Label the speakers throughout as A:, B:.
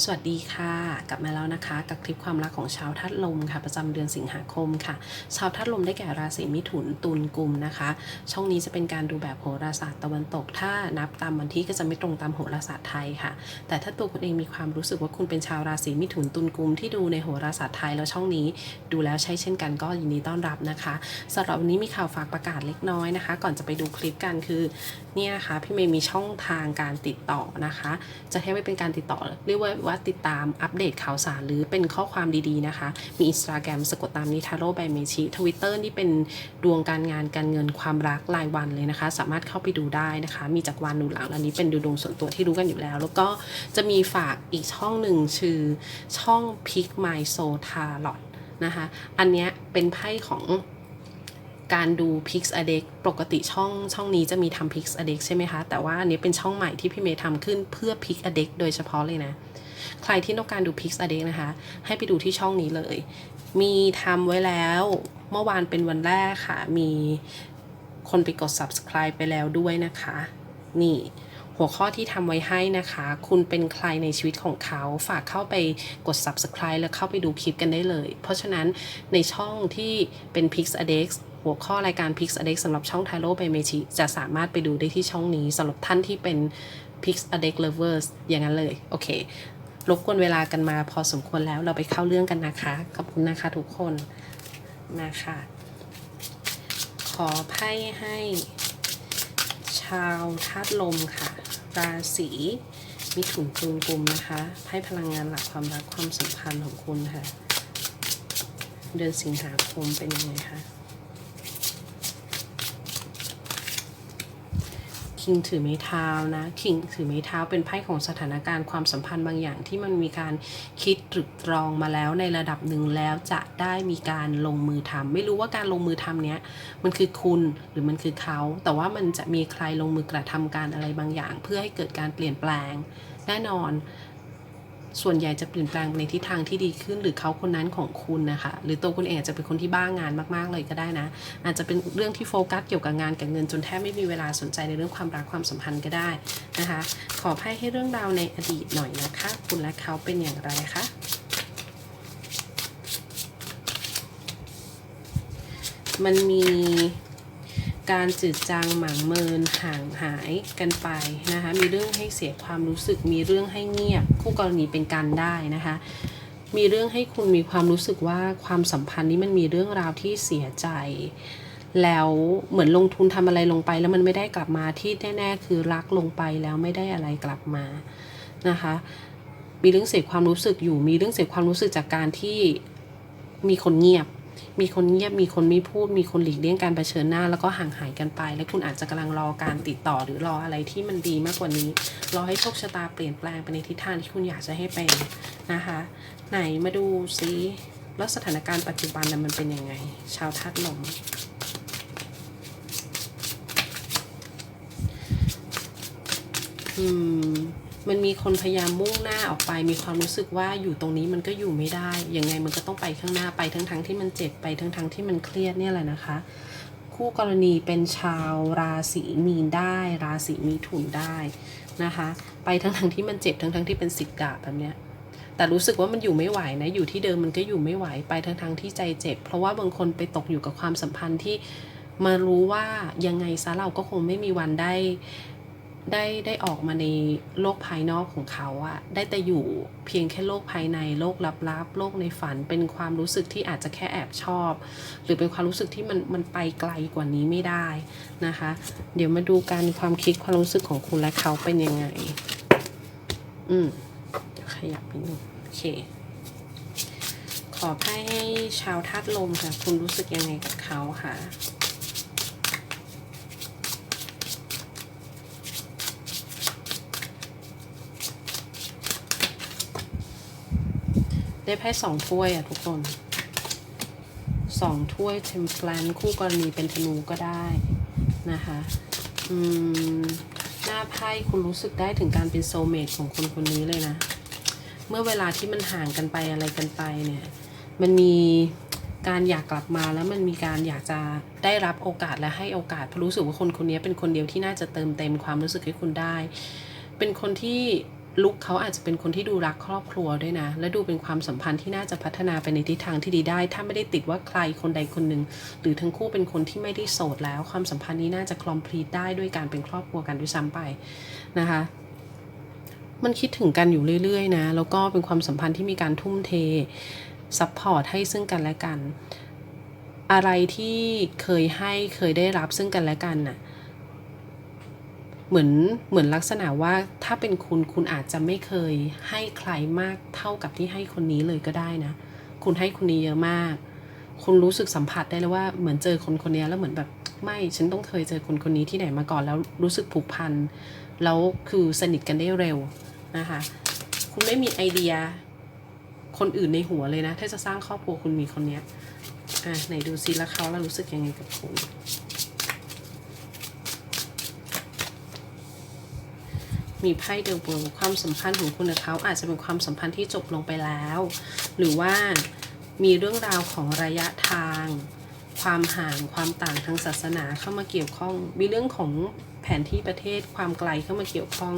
A: สวัสดีค่ะ กลับมาแล้วนะคะ กับคลิปความรักของชาวธาตุลมค่ะ ประจำเดือนสิงหาคมค่ะ ชาวธาตุลมได้แก่ราศีมิถุนตุลกุมนะคะ ช่องนี้จะเป็นการดูแบบโหราศาสตร์ตะวันตก ถ้านับตามวันที่ก็จะไม่ตรงตามโหราศาสตร์ไทยค่ะ แต่ถ้าตัวคุณเองมีความรู้สึกว่าคุณเป็นชาวราศีมิถุนตุลกุมที่ดูในโหราศาสตร์ไทยแล้วช่องนี้ดูแล้วใช่เช่นกันก็ยินดีต้อนรับนะคะสำหรับวันนี้มีข่าวฝากประกาศเล็กน้อยนะคะ ก่อนจะไปดูคลิปกันคือเนี่ยนะคะพี่เมย์มีช่องทางการติดต่อนะคะ จะให้ไม่เป็นการติดต่อเรียกว่าว่าติดตามอัปเดตข่าวสารหรือเป็นข้อความดีๆนะคะ มีอินสตาแกรมสะกดตามนิทาโร่ไบเมชิทวิตเตอร์นี่เป็นดวงการงานการเงินความรักรายวันเลยนะคะ สามารถเข้าไปดูได้นะคะ มีจากวันดูหลังอันนี้เป็นดูดวงส่วนตัวที่รู้กันอยู่แล้ว แล้วก็จะมีฝากอีกช่องหนึ่งชื่อช่อง Pick My Soul Tarot นะคะ อันเนี้ยเป็นไพ่ของ การดู Pix a d e c ปกติช่องช่องนี้จะมีทำ Pix a d e c ใช่ไหมคะ แต่ว่าอันนี้เป็นช่องใหม่ที่พี่เมย์ทำขึ้นเพื่อ Pix a d e c โดยเฉพาะเลยนะ ใครที่ต้องการดู Pix a d e c นะคะ ให้ไปดูที่ช่องนี้เลย มีทำไว้แล้วเมื่อวานเป็นวันแรกค่ะ มีคนไปกด subscribe ไปแล้วด้วยนะคะ นี่หัวข้อที่ทำไว้ให้นะคะ คุณเป็นใครในชีวิตของเขา ฝากเข้าไปกด subscribe แล้วเข้าไปดูคลิปกันได้เลย เพราะฉะนั้นในช่องที่เป็น Pix a d e x หัวข้อรายการ Pix a d e x สำหรับช่องไทโร่ไปเมชิจะสามารถไปดูได้ที่ช่องนี้สำหรับท่านที่เป็น Pix a d e x lovers อย่างนั้นเลย โอเครบกวนเวลากันมาพอสมควรแล้วเราไปเข้าเรื่องกันนะคะ ขอบคุณนะคะทุกคนนะคะ ขอไพ่ให้ ชาวธาตุลมค่ะ ราศีมิถุนตุลกุมนะคะให้พลังงานหลักความรักความสัมพันธ์ของคุณค่ะ เดือนสิงหาคมเป็นยังไงคะ คิงถือไม้เท้านะคิงถือไม้เท้าเป็นไพ่ของสถานการณ์ความสัมพันธ์บางอย่างที่มันมีการคิดตรึกตรองมาแล้วในระดับหนึ่งแล้วจะได้มีการลงมือทำไม่รู้ว่าการลงมือทำเนี้ยมันคือคุณหรือมันคือเขา แต่ว่ามันจะมีใครลงมือกระทำการอะไรบางอย่าง เพื่อให้เกิดการเปลี่ยนแปลงแน่นอน ส่วนใหญ่จะเปลี่ยนแปลงในทิศทางที่ดีขึ้น หรือเขาคนนั้นของคุณนะคะหรือตัวคุณเองจะเป็นคนที่บ้างานมากๆเลยก็ได้นะ อาจจะเป็นเรื่องที่โฟกัสเกี่ยวกับงานกับเงินจนแทบไม่มีเวลาสนใจในเรื่องความรักความสัมพันธ์ก็ได้นะคะ ขอไพ่ให้เรื่องราวในอดีตหน่อยนะคะ คุณและเขาเป็นอย่างไรคะมันมี การจืดจางหมางเมินห่างหายกันไปนะคะ มีเรื่องให้เสียความรู้สึก มีเรื่องให้เงียบ คู่กรณีเป็นการได้นะคะ มีเรื่องให้คุณมีความรู้สึกว่าความสัมพันธ์นี้มันมีเรื่องราวที่เสียใจ แล้วเหมือนลงทุนทำอะไรลงไป แล้วมันไม่ได้กลับมาที่แน่ๆคือรักลงไปแล้วไม่ได้อะไรกลับมานะคะ มีเรื่องเสียความรู้สึกอยู่ มีเรื่องเสียความรู้สึกจากการที่มีคนเงียบ มีคนเงียบมีคนไม่พูด มีคนหลีกเลี่ยงการเผชิญหน้า แล้วก็ห่างหายกันไป และคุณอาจจะกำลังรอการติดต่อหรือรออะไรที่มันดีมากกว่านี้ รอให้โชคชะตาเปลี่ยนแปลงไปในทิศทางที่คุณอยากจะให้เป็นนะคะ ไหนมาดูซิแล้วสถานการณ์ปัจจุบันนะมันเป็นยังไง ชาวธาตุลมอืม มันมีคนพยายามมุ่งหน้าออกไป มีความรู้สึกว่าอยู่ตรงนี้มันก็อยู่ไม่ได้ ยังไงมันก็ต้องไปข้างหน้าไปทั้งทั้งๆที่มันเจ็บไปทั้งทั้งๆที่มันเครียดเนี่ยแหละนะคะ คู่กรณีเป็นชาวราศีมีนได้ ราศีมีถุนได้นะคะ ไปทั้งทั้งๆที่มันเจ็บทั้งทั้งๆที่เป็นสิบดาบแบบเนี้ยแต่รู้สึกว่ามันอยู่ไม่ไหวนะ อยู่ที่เดิมมันก็อยู่ไม่ไหวไปทั้งทั้งๆที่ใจเจ็บ เพราะว่าบางคนไปตกอยู่กับความสัมพันธ์ที่มารู้ว่ายังไงซะเราก็คงไม่มีวันได้ ได้ได้ออกมาในโลกภายนอกของเขาอะได้แต่อยู่เพียงแค่โลกภายในโลกลับๆ โลกในฝันเป็นความรู้สึกที่อาจจะแค่แอบชอบ หรือเป็นความรู้สึกที่มันมันไปไกลกว่านี้ไม่ได้นะคะ เดี๋ยวมาดูการความคิดความรู้สึกของคุณและเขาเป็นยังไง อืมขยับนิดนึงโอเค ขอให้ชาวธาตุลมค่ะ คุณรู้สึกยังไงกับเขาค่ะ ได้ไพ่สองถ้วยอะทุกคนสองถ้วยเทมเพลนคู่กรณีเป็นธนูก็ได้นะคะอืมหน้าไพ่คุณรู้สึกได้ถึงการเป็นโซเมตของคนคนนี้เลยนะ เมื่อเวลาที่มันห่างกันไปอะไรกันไปเนี่ย มันมีการอยากกลับมาแล้วมันมีการอยากจะได้รับโอกาสและให้โอกาสเพราะรู้สึกว่าคนคนนี้เป็นคนเดียวที่น่าจะเติมเต็มความรู้สึกให้คุณได้ เป็นคนที่ ลุกเขาอาจจะเป็นคนที่ดูรักครอบครัวด้วยนะ และดูเป็นความสัมพันธ์ที่น่าจะพัฒนาไปในทิศทางที่ดีได้ ถ้าไม่ได้ติดว่าใครคนใดคนหนึ่ง หรือทั้งคู่เป็นคนที่ไม่ได้โสดแล้ว ความสัมพันธ์นี้น่าจะคลอมพลีทได้ด้วยการเป็นครอบครัวกันด้วยซ้ำไปนะคะมันคิดถึงกันอยู่เรื่อยๆนะแล้วก็เป็นความสัมพันธ์ที่มีการทุ่มเทซัพพอร์ตให้ซึ่งกันและกัน อะไรที่เคยให้เคยได้รับซึ่งกันและกันน่ะ เหมือนเหมือนลักษณะว่าถ้าเป็นคุณคุณอาจจะไม่เคยให้ใครมากเท่ากับที่ให้คนนี้เลยก็ได้นะ คุณให้คนนี้เยอะมาก คุณรู้สึกสัมผัสได้เลยว่าเหมือนเจอคนคนนี้แล้วเหมือนแบบไม่ฉันต้องเคยเจอคนคนนี้ที่ไหนมาก่อนแล้วรู้สึกผูกพันแล้วคือสนิทกันได้เร็วนะคะคุณไม่มีไอเดียคนอื่นในหัวเลยนะ ถ้าจะสร้างครอบครัวคุณมีคนเนี้ยอะไหนดูซิแล้วเขาแล้วรู้สึกยังไงกับคุณ มีไพ่เดอะเวิลด์ความสัมพันธ์ของคุณกับเขาอาจจะเป็นความสัมพันธ์ที่จบลงไปแล้ว หรือว่ามีเรื่องราวของระยะทาง ความห่างความต่างทางศาสนาเข้ามาเกี่ยวข้อง มีเรื่องของแผนที่ประเทศความไกลเข้ามาเกี่ยวข้อง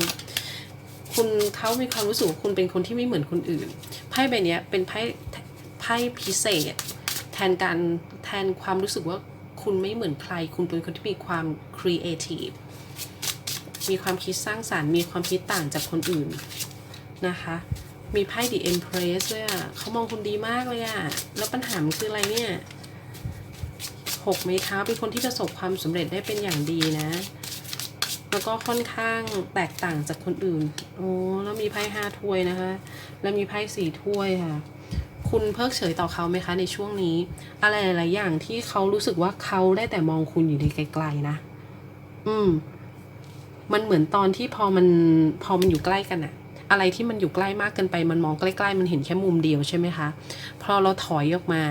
A: คุณเขามีความรู้สึกว่าคุณเป็นคนที่ไม่เหมือนคนอื่นไพ่ใบนี้เป็นไพ่ไพ่พิเศษ แทนการแทนความรู้สึกว่าคุณไม่เหมือนใคร คุณเป็นคนที่มีความครีเอทีฟ มีความคิดสร้างสารรค์ มีความคิดต่างจากคนอื่นนะคะ มีไพ่ The Empress ด้วยอะเขามองคุณดีมากเลยอะ แล้วปัญหามันคืออะไรเนี่ยหกไม้เท้าเป็นคนที่ประสบความสำเร็จได้เป็นอย่างดีนะ แล้วก็ค่อนข้างแตกต่างจากคนอื่น โอ้แล้วมีไพ่ห้าถ้วยนะคะ แล้วมีไพ่สี่ถ้วยค่ะคุณเพิกเฉยต่อเขาไหมคะในช่วงนี้ อะไรหลายอย่างที่เขารู้สึกว่าเขาได้แต่มองคุณอยู่ในไกลๆนะ อืม มันเหมือนตอนที่พอมันพอมันอยู่ใกล้กันอะอะไรที่มันอยู่ใกล้มากเกินไป มันมองใกล้ๆ มันเห็นแค่มุมเดียวใช่ไหมคะ พอเราถอยออกมา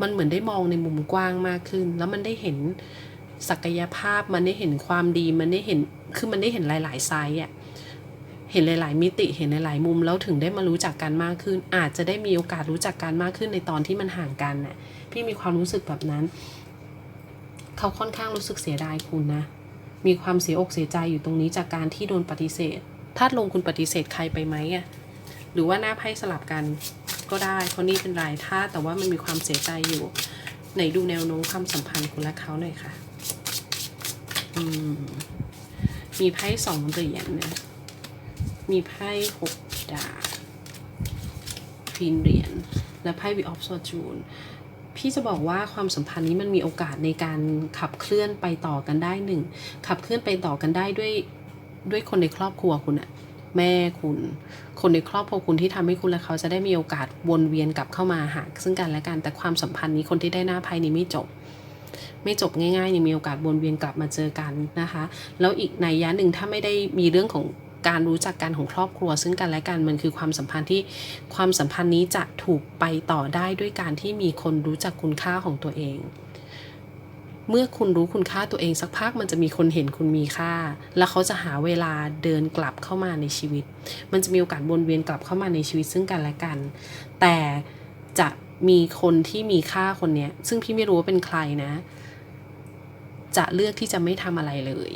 A: มันเหมือนได้มองในมุมกว้างมากขึ้น แล้วมันได้เห็นศักยภาพ มันได้เห็นความดี มันได้เห็น คือมันได้เห็นหลายๆไซส์อะเห็นหลาย ๆ มิติ เห็นหลายๆมุม แล้วถึงได้มารู้จักกันมากขึ้น อาจจะได้มีโอกาสรู้จักกันมากขึ้นในตอนที่มันห่างกันน่ะ พี่มีความรู้สึกแบบนั้น เขาค่อนข้างรู้สึกเสียดายคุณนะ มีความเสียอกเสียใจอยู่ตรงนี้จากการที่โดนปฏิเสธถ้าลงคุณปฏิเสธใครไปไหมอะหรือว่าหน้าไพ่สลับกันก็ได้ เพราะนี่เป็นรายท่าแต่ว่ามันมีความเสียใจอยู่ไหนดูแนวโน้มความสัมพันธ์คุณและเขาหน่อยค่ะ อืม มีไพ่สองเหรียญนะมีไพ่หกดาบพีนเหรียญและไพ่วีออฟโซจูน พี่จะบอกว่าความสัมพันธ์นี้มันมีโอกาสในการขับเคลื่อนไปต่อกันได้หนึ่งขับเคลื่อนไปต่อกันได้ด้วยด้วยคนในครอบครัวคุณอะแม่คุณ คนในครอบครัวคุณที่ทำให้คุณและเขาจะได้มีโอกาสวนเวียนกลับเข้ามาหาซึ่งกันและกันแต่ความสัมพันธ์นี้คนที่ได้หน้าไพ่นี้ไม่จบ ไม่จบง่ายๆยังมีโอกาสวนเวียนกลับมาเจอกันนะคะ แล้วอีกในยยะหนึ่งถ้าไม่ได้มีเรื่องของ การรู้จักกันของครอบครัว ซึ่งกันและกันมันคือความสัมพันธ์ที่ความสัมพันธ์นี้จะถูกไปต่อได้ด้วยการที่มีคนรู้จักคุณค่าของตัวเอง เมื่อคุณรู้คุณค่าตัวเองสักพักมันจะมีคนเห็นคุณมีค่า แล้วเขาจะหาเวลาเดินกลับเข้ามาในชีวิต มันจะมีโอกาสวนเวียนกลับเข้ามาในชีวิตซึ่งกันและกัน แต่จะมีคนที่มีค่าคนเนี้ยซึ่งพี่ไม่รู้ว่าเป็นใครนะ จะเลือกที่จะไม่ทำอะไรเลย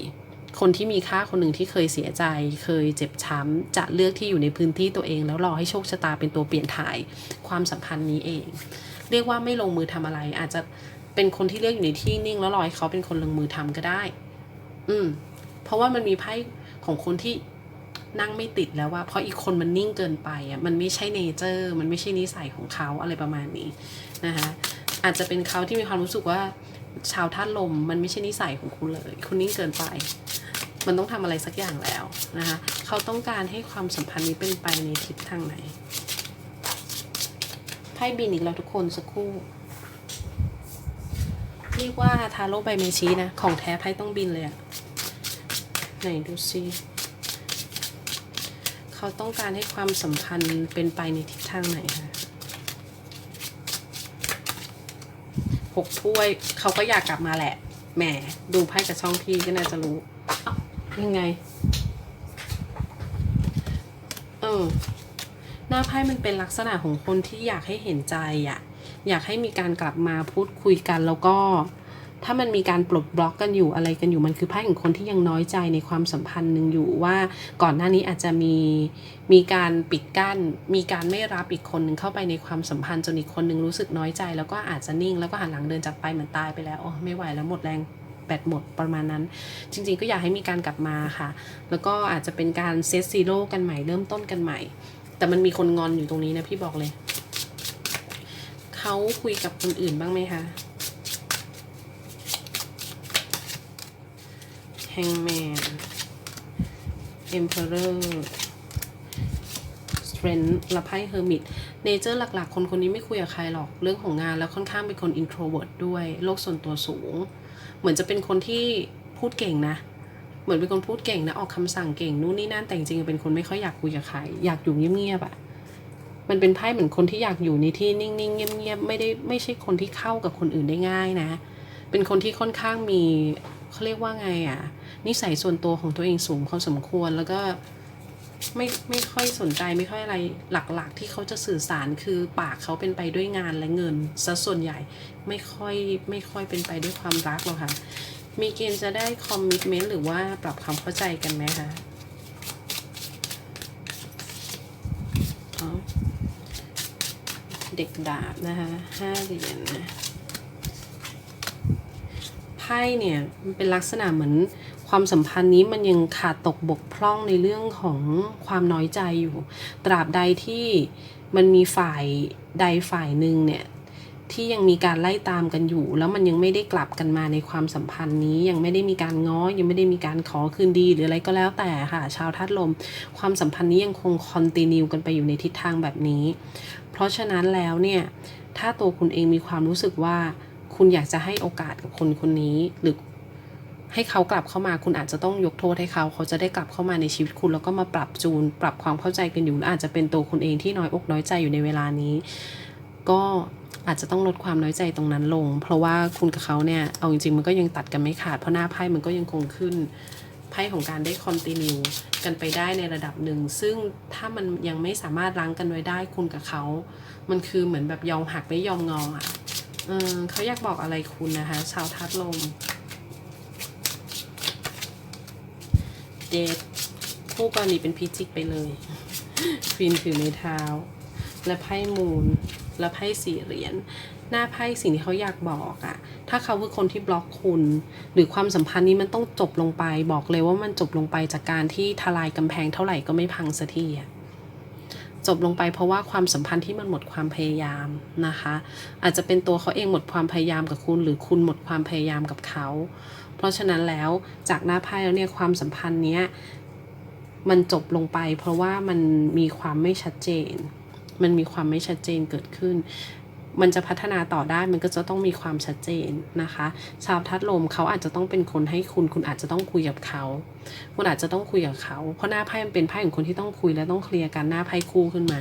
A: คนที่มีค่าคนหนึ่งที่เคยเสียใจ เคยเจ็บช้ำจะเลือกที่อยู่ในพื้นที่ตัวเอง แล้วรอให้โชคชะตาเป็นตัวเปลี่ยนถ่ายความสัมพันธ์นี้เอง เรียกว่าไม่ลงมือทำอะไร อาจจะเป็นคนที่เลือกอยู่ในที่นิ่ง แล้วรอให้เขาเป็นคนลงมือทำก็ได้ อืม เพราะว่ามันมีไพ่ของคนที่นั่งไม่ติดแล้วว่าเพราะอีกคนมันนิ่งเกินไปอะมันไม่ใช่เนเจอร์ มันไม่ใช่นิสัยของเขาอะไรประมาณนี้นะคะอาจจะเป็นเขาที่มีความรู้สึกว่าชาวธาตุลมมันไม่ใช่นิสัยของคุณเลย คุณนิ่งเกินไป มันต้องทำอะไรสักอย่างแล้วนะคะเขาต้องการให้ความสัมพันธ์นี้เป็นไปในทิศทางไหนไพ่บินอีกแล้วทุกคนสักครู่ เรียกว่าทาโร่ใบเมชีนะ ของแท้ไพ่ต้องบินเลยอะไหนดูซิเขาต้องการให้ความสัมพันธ์เป็นไปในทิศทางไหนคะหกถ้วยเขาก็อยากกลับมาแหละ แหม ดูไพ่กับช่องพี่ก็น่าจะรู้ ยังไง เออ หน้าไพ่มันเป็นลักษณะของคนที่อยากให้เห็นใจอะอยากให้มีการกลับมาพูดคุยกันแล้วก็ ถ้ามันมีการปลดบล็อกกันอยู่อะไรกันอยู่มันคือไพ่ของคนที่ยังน้อยใจในความสัมพันธ์หนึ่งอยู่ว่าก่อนหน้านี้อาจจะมีมีการปิดกั้น มีการไม่รับอีกคนหนึ่งเข้าไปในความสัมพันธ์จนอีกคนหนึ่งรู้สึกน้อยใจ แล้วก็อาจจะนิ่งแล้วก็หันหลังเดินจากไปเหมือนตายไปแล้วอ๋อไม่ไหวแล้วหมดแรง แบตหมดประมาณนั้น จริง ๆ ก็อยากให้มีการกลับมาค่ะ แล้วก็อาจจะเป็นการเซตซีโร่กันใหม่เริ่มต้นกันใหม่ แต่มันมีคนงอนอยู่ตรงนี้นะพี่บอกเลยเขาคุยกับคนอื่นบ้างไหมคะ Hangman Emperor Strength และไพ่ Hermit เนเจอร์หลักๆ คนคนนี้ไม่คุยกับใครหรอก เรื่องของงานแล้วค่อนข้างเป็นคน introvert ด้วย โลกส่วนตัวสูง เหมือนจะเป็นคนที่พูดเก่งนะ เหมือนเป็นคนพูดเก่งนะ ออกคำสั่งเก่งนู่นนี่นั่นแต่จริงๆเป็นคนไม่ค่อยอยากคุยกับใครอยากอยู่เงียบๆอะมันเป็นไพ่เหมือนคนที่อยากอยู่ในที่นิ่งๆเงียบๆไม่ได้ไม่ใช่คนที่เข้ากับคนอื่นได้ง่ายนะ เป็นคนที่ค่อนข้างมีเขาเรียกว่าไงอะ่ะนิสัยส่วนตัวของตัวเองสูงพอสมควรแล้วก็ ไม่ไม่ค่อยสนใจไม่ค่อยอะไรหลักๆ ที่เขาจะสื่อสารคือปากเขาเป็นไปด้วยงานและเงินซะส่วนใหญ่ไม่ค่อยไม่ค่อยเป็นไปด้วยความรักหรอกค่ะ มีเกณฑ์จะได้คอมมิชเมนต์หรือว่าปรับความเข้าใจกันไหมคะเด็กดาบนะคะห้าเหรียญนะ พ่เนี่ยมันเป็นลักษณะเหมือนความสัมพันธ์นี้มันยังขาดตกบกพร่องในเรื่องของความน้อยใจอยู่ ตราบใดที่มันมีฝ่ายใดฝ่ายหนึ่งเนี่ยที่ยังมีการไล่ตามกันอยู่ แล้วมันยังไม่ได้กลับกันมาในความสัมพันธ์นี้ยังไม่ได้มีการง้อยังไม่ได้มีการขอคืนดี หรืออะไรก็แล้วแต่ค่ะ ชาวธาตุลม ความสัมพันธ์นี้ยังคงคอนติเนียกันไปอยู่ในทิศทางแบบนี้ เพราะฉะนั้นแล้วเนี่ย ถ้าตัวคุณเองมีความรู้สึกว่า คุณอยากจะให้โอกาสกับคนคนนี้หรือให้เขากลับเข้ามาคุณอาจจะต้องยกโทษให้เขา เขาจะได้กลับเข้ามาในชีวิตคุณ แล้วก็มาปรับจูน ปรับความเข้าใจกันอยู่อาจจะเป็นตัวคุณเองที่น้อยอกน้อยใจอยู่ในเวลานี้ ก็อาจจะต้องลดความน้อยใจตรงนั้นลง เพราะว่าคุณกับเขาเนี่ยเอาจริงๆมันก็ยังตัดกันไม่ขาดเพราะหน้าไพ่มันก็ยังคงขึ้นไพ่ของการได้คอนติเนียกันไปได้ในระดับหนึ่ง ซึ่งถ้ามันยังไม่สามารถรั้งกันไว้ได้คุณกับเขา มันคือเหมือนแบบยอมหักไม่ยอมงออะ เออเขาอยากบอกอะไรคุณนะคะ ชาวทัดลม เดทคู่กรณีเป็นพิจิกไปเลยควีนถือไม้เท้า และไพ่มูล และไพ่สี่เหรียญหน้าไพ่สิ่งที่เขาอยากบอกอะถ้าเขาคือคนที่บล็อกคุณ หรือความสัมพันธ์นี้มันต้องจบลงไป บอกเลยว่ามันจบลงไปจากการที่ทลายกำแพงเท่าไหร่ก็ไม่พังสักทีอะ จบลงไปเพราะว่าความสัมพันธ์ที่มันหมดความพยายามนะคะ อาจจะเป็นตัวเขาเองหมดความพยายามกับคุณ หรือคุณหมดความพยายามกับเขา เพราะฉะนั้นแล้วจากหน้าไพ่แล้วเนี่ยความสัมพันธ์เนี้ยมันจบลงไป เพราะว่ามันมีความไม่ชัดเจน มันมีความไม่ชัดเจนเกิดขึ้น มันจะพัฒนาต่อได้มันก็จะต้องมีความชัดเจนนะคะ ชาวทัดลมเขาอาจจะต้องเป็นคนให้คุณ คุณอาจจะต้องคุยกับเขาคุณอาจจะต้องคุยกับเขา เพราะหน้าไพ่มันเป็นไพ่ของคนที่ต้องคุยและต้องเคลียร์กันหน้าไพ่คู่ขึ้นมา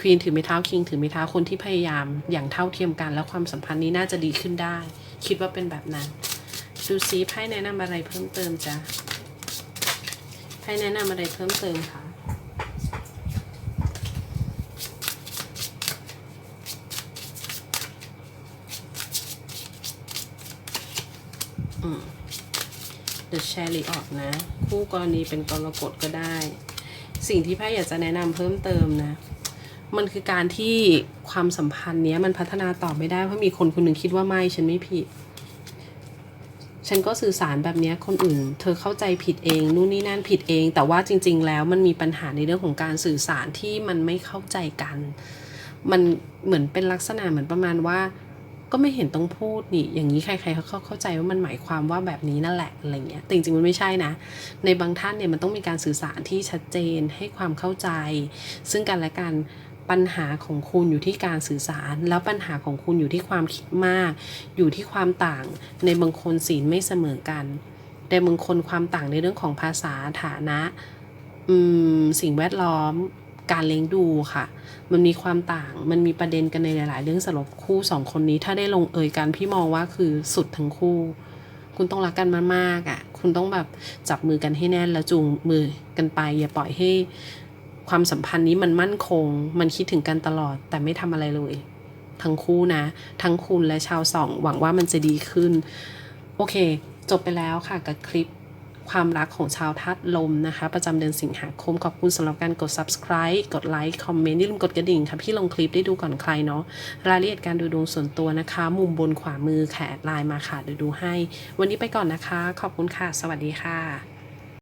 A: ควีนถือไม้เท้าคิงถือไม้เท้าคนที่พยายามอย่างเท่าเทียมกัน แล้วความสัมพันธ์นี้น่าจะดีขึ้นได้ คิดว่าเป็นแบบนั้นดูซีไพ่แนะนำอะไรเพิ่มเติมจ้ะไพ่แนะนำอะไรเพิ่มเติมคะ The Chariot นะ คู่กรณีเป็นกรกฎก็ได้ สิ่งที่ไพ่อยากจะแนะนำเพิ่มเติมนะ มันคือการที่ความสัมพันธ์เนี้ยมันพัฒนาต่อไม่ได้ เพราะมีคนคนหนึ่งคิดว่าไม่ฉันไม่ผิด ฉันก็สื่อสารแบบเนี้ยคนอื่น เธอเข้าใจผิดเองนู่นนี่นั่นผิดเอง แต่ว่าจริง ๆ แล้วมันมีปัญหาในเรื่องของการสื่อสารที่มันไม่เข้าใจกัน มันเหมือนเป็นลักษณะเหมือนประมาณว่า ก็ไม่เห็นต้องพูดนี่ อย่างนี้ใครๆเขาเข้าใจว่ามันหมายความว่าแบบนี้นั่นแหละอะไรเงี้ยแต่จริงๆมันไม่ใช่นะ ในบางท่านเนี่ยมันต้องมีการสื่อสารที่ชัดเจนให้ความเข้าใจ ซึ่งกันและกันปัญหาของคุณอยู่ที่การสื่อสาร แล้วปัญหาของคุณอยู่ที่ความคิดมาก อยู่ที่ความต่าง ในบางคนศีลไม่เสมอกัน แต่บางคนความต่างในเรื่องของภาษาฐานะสิ่งแวดล้อม การเลี้ยงดูค่ะ มันมีความต่าง มันมีประเด็นกันในหลาย ๆ เรื่องสำหรับคู่สองคนนี้ ถ้าได้ลงเอยกันพี่มองว่าคือสุดทั้งคู่ คุณต้องรักกันมากๆอะ คุณต้องแบบจับมือกันให้แน่นแล้วจูงมือกันไป อย่าปล่อยให้ความสัมพันธ์นี้มันมั่นคง มันคิดถึงกันตลอด แต่ไม่ทำอะไรเลย ทั้งคู่นะ ทั้งคุณและชาวสอง หวังว่ามันจะดีขึ้น โอเค จบไปแล้วค่ะกับคลิป ความรักของชาวธาตุลมนะคะ ประจำเดือนสิงหาคม ขอบคุณสำหรับการกด subscribe กดไลค์คอมเมนต์อย่าลืมกดกระดิ่งค่ะ พี่ลงคลิปได้ดูก่อนใครเนาะรายละเอียดการดูดวงส่วนตัวนะคะ มุมบนขวามือแขนไลน์มาค่ะเดี๋ยวดูให้ วันนี้ไปก่อนนะคะ ขอบคุณค่ะ สวัสดีค่ะ